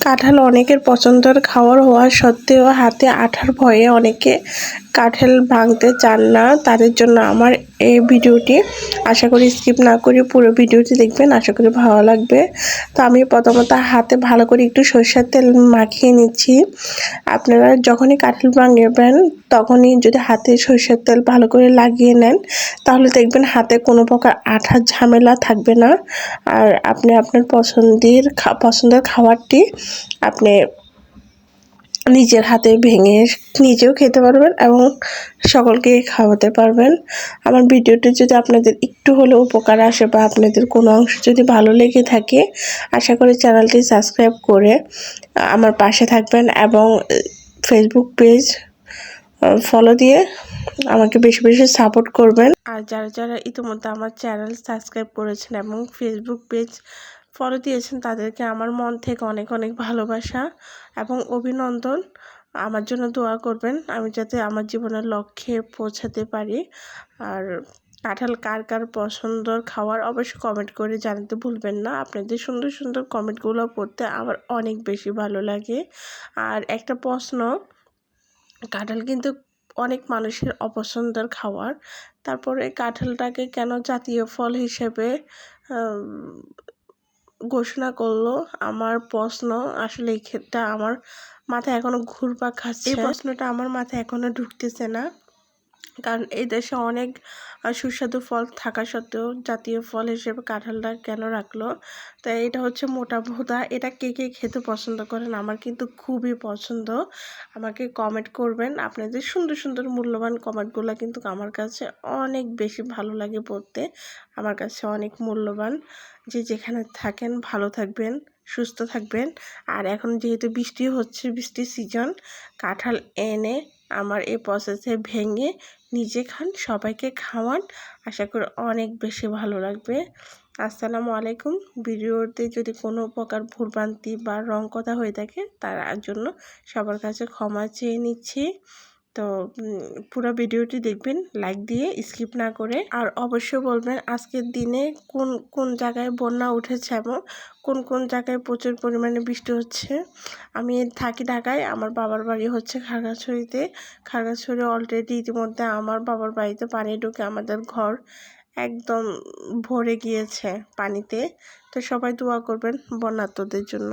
কাঁঠাল অনেকের পছন্দের খাওয়ার হওয়া সত্ত্বেও হাতে আঠার ভয়ে অনেকে কাঁঠাল ভাঙতে চান না, তাদের জন্য আমার এই ভিডিওটি। আশা করি স্কিপ না করে পুরো ভিডিওটি দেখবেন, আশা করি ভালো লাগবে। তো আমি প্রথমত হাতে ভালো করে একটু সরষের তেল মাখিয়ে নিচ্ছি। আপনারা যখনই কাঁঠাল ভাঙবেন, তখনই যদি হাতে সরষের তেল ভালো করে লাগিয়ে নেন, তাহলে দেখবেন হাতে কোনো প্রকার আঠার ঝামেলা থাকবে না। আর আপনি আপনার পছন্দের পছন্দের খাবারটি আপনি নিজের হাতে ভেঙে নিজেও খেতে পারবেন এবং সকলকে খাওয়াতে পারবেন। আমার ভিডিওটি যদি আপনাদের একটু হলেও উপকার আসে বা আপনাদের কোনো অংশ যদি ভালো লেগে থাকে, আশা করি চ্যানেলটি সাবস্ক্রাইব করে আমার পাশে থাকবেন এবং ফেসবুক পেজ ফলো দিয়ে আমাকে বেশি বেশি সাপোর্ট করবেন। আর যারা যারা ইতিমধ্যে আমার চ্যানেল সাবস্ক্রাইব করেছেন এবং ফেসবুক পেজ ফলো দিয়েছেন তাদেরকে আমার মন থেকে অনেক অনেক ভালোবাসা এবং অভিনন্দন। আমার জন্য দোয়া করবেন আমি যাতে আমার জীবনের লক্ষ্যে পৌঁছাতে পারি। আর কাঁঠাল কার কার পছন্দর খাওয়ার অবশ্যই কমেন্ট করে জানাতে ভুলবেন না। আপনাদের সুন্দর সুন্দর কমেন্টগুলো পড়তে আমার অনেক বেশি ভালো লাগে। আর একটা প্রশ্ন, কাঁঠাল কিন্তু অনেক মানুষের অপছন্দের খাওয়ার। তারপরে কাঁঠালটাকে কেন জাতীয় ফল হিসেবে ঘোষণা করল, আমার প্রশ্ন আসলে এই ক্ষেত্রে আমার মাথায় এখনও ঘুরপাক খাচ্ছে। এই প্রশ্নটা আমার মাথায় এখনও ঢুকতেছে না। কারণ এই দেশে অনেক সুস্বাদু ফল থাকা সত্ত্বেও জাতীয় ফল হিসেবে কাঁঠালটা কেন রাখল? তাই এটা হচ্ছে মোটা ভোদা। এটা কে কে খেতে পছন্দ করেন আমার কিন্তু খুবই পছন্দ। আমাকে কমেন্ট করবেন। আপনাদের সুন্দর সুন্দর মূল্যবান কমেন্টগুলো কিন্তু আমার কাছে অনেক বেশি ভালো লাগে পড়তে। আমার কাছে অনেক মূল্যবান। যে যেখানে থাকেন ভালো থাকবেন, সুস্থ থাকবেন। আর এখন যেহেতু বৃষ্টি হচ্ছে, বৃষ্টির সিজন কাঁঠাল এনে আমার এই প্রসেসে ভেঙে নিজে খান, সবাইকে খাওয়ান। আশা করি অনেক বেশি ভালো লাগবে। আসসালামু আলাইকুম। ভিডিওতে যদি কোনো প্রকার ভুলভ্রান্তি বা রং কথা হয়ে থাকে, তার জন্য সবার কাছে ক্ষমা চেয়ে নিচ্ছি। তো পুরো ভিডিওটি দেখবেন লাইক দিয়ে স্কিপ না করে। আর অবশ্যই বলবেন আজকের দিনে কোন কোন জায়গায় বন্যা উঠেছে এবং কোন কোন জায়গায় প্রচুর পরিমাণে বৃষ্টি হচ্ছে। আমি থাকি ঢাকায়, আমার বাবার বাড়ি হচ্ছে খাগড়াছড়িতে। খাগড়াছড়ি অলরেডি ইতিমধ্যে আমার বাবার বাড়িতে পানি ঢুকে আমাদের ঘর একদম ভরে গিয়েছে পানিতে। তো সবাই দোয়া করবেন বন্যার্থদের জন্য।